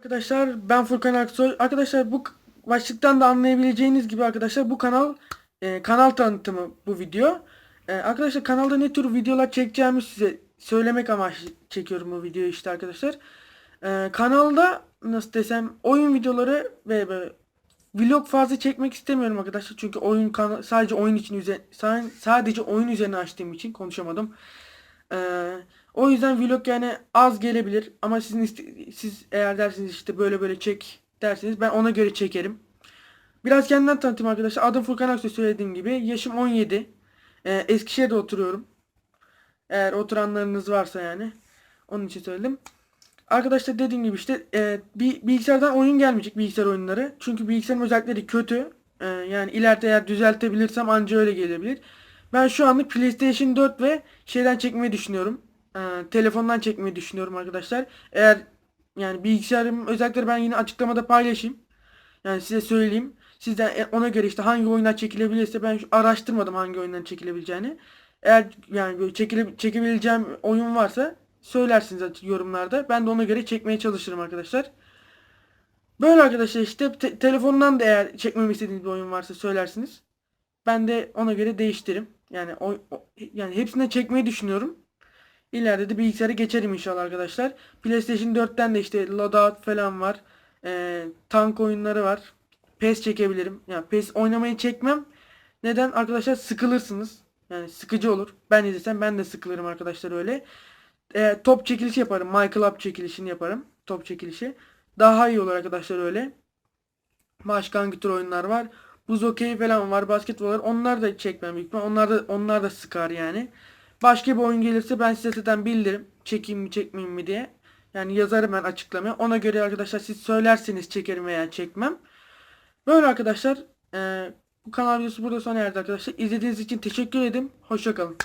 Arkadaşlar ben Furkan Aksoy. Arkadaşlar bu başlıktan da anlayabileceğiniz gibi arkadaşlar bu kanal e, kanal tanıtımı bu video. E, arkadaşlar kanalda ne tür videolar çekeceğimi size söylemek amaçlı çekiyorum bu videoyu işte arkadaşlar. E, kanalda nasıl desem oyun videoları ve böyle vlog fazla çekmek istemiyorum arkadaşlar. Çünkü oyun sadece oyun için sadece oyun üzerine açtığım için konuşamadım. Ee, o yüzden vlog yani az gelebilir ama sizin siz eğer dersiniz işte böyle böyle çek derseniz ben ona göre çekerim. Biraz kendimden tanıtayım arkadaşlar. Adım Furkan Aksoy söylediğim gibi. Yaşım 17. Ee, Eskişehir'de oturuyorum. Eğer oturanlarınız varsa yani. Onun için söyledim. Arkadaşlar dediğim gibi işte e, bir bilgisayardan oyun gelmeyecek bilgisayar oyunları. Çünkü bilgisayarın özellikleri kötü. E, yani ileride eğer düzeltebilirsem anca öyle gelebilir. Ben şu anlık PlayStation 4 ve şeyden çekmeyi düşünüyorum. E, telefondan çekmeyi düşünüyorum arkadaşlar. Eğer yani bilgisayarım özellikleri ben yine açıklamada paylaşayım. Yani size söyleyeyim. Sizden e, ona göre işte hangi oyunlar çekilebilirse ben araştırmadım hangi oyunların çekilebileceğini. Eğer yani böyle çekile, çekebileceğim oyun varsa söylersiniz yorumlarda. Ben de ona göre çekmeye çalışırım arkadaşlar. Böyle arkadaşlar işte te- telefondan da eğer çekmemi istediğiniz bir oyun varsa söylersiniz. Ben de ona göre değiştiririm. Yani o, o- yani hepsini çekmeyi düşünüyorum. İleride de bilgisayara geçerim inşallah arkadaşlar. PlayStation 4'ten de işte Loadout falan var. Ee, tank oyunları var. PES çekebilirim. Yani PES oynamayı çekmem. Neden? Arkadaşlar sıkılırsınız. Yani sıkıcı olur. Ben izlesem ben de sıkılırım arkadaşlar öyle. Ee, top çekilişi yaparım. My Club çekilişini yaparım. Top çekilişi. Daha iyi olur arkadaşlar öyle. Başka hangi tür oyunlar var? Buz okey falan var. Basketbol var. Onlar da çekmem büyük ihtimal. Onlar da, onlar da sıkar yani. Başka bir oyun gelirse ben size zaten bildiririm. Çekeyim mi çekmeyeyim mi diye. Yani yazarım ben açıklamaya. Ona göre arkadaşlar siz söylerseniz çekerim veya çekmem. Böyle arkadaşlar. eee, bu kanal videosu burada sona erdi arkadaşlar. İzlediğiniz için teşekkür ederim. Hoşçakalın.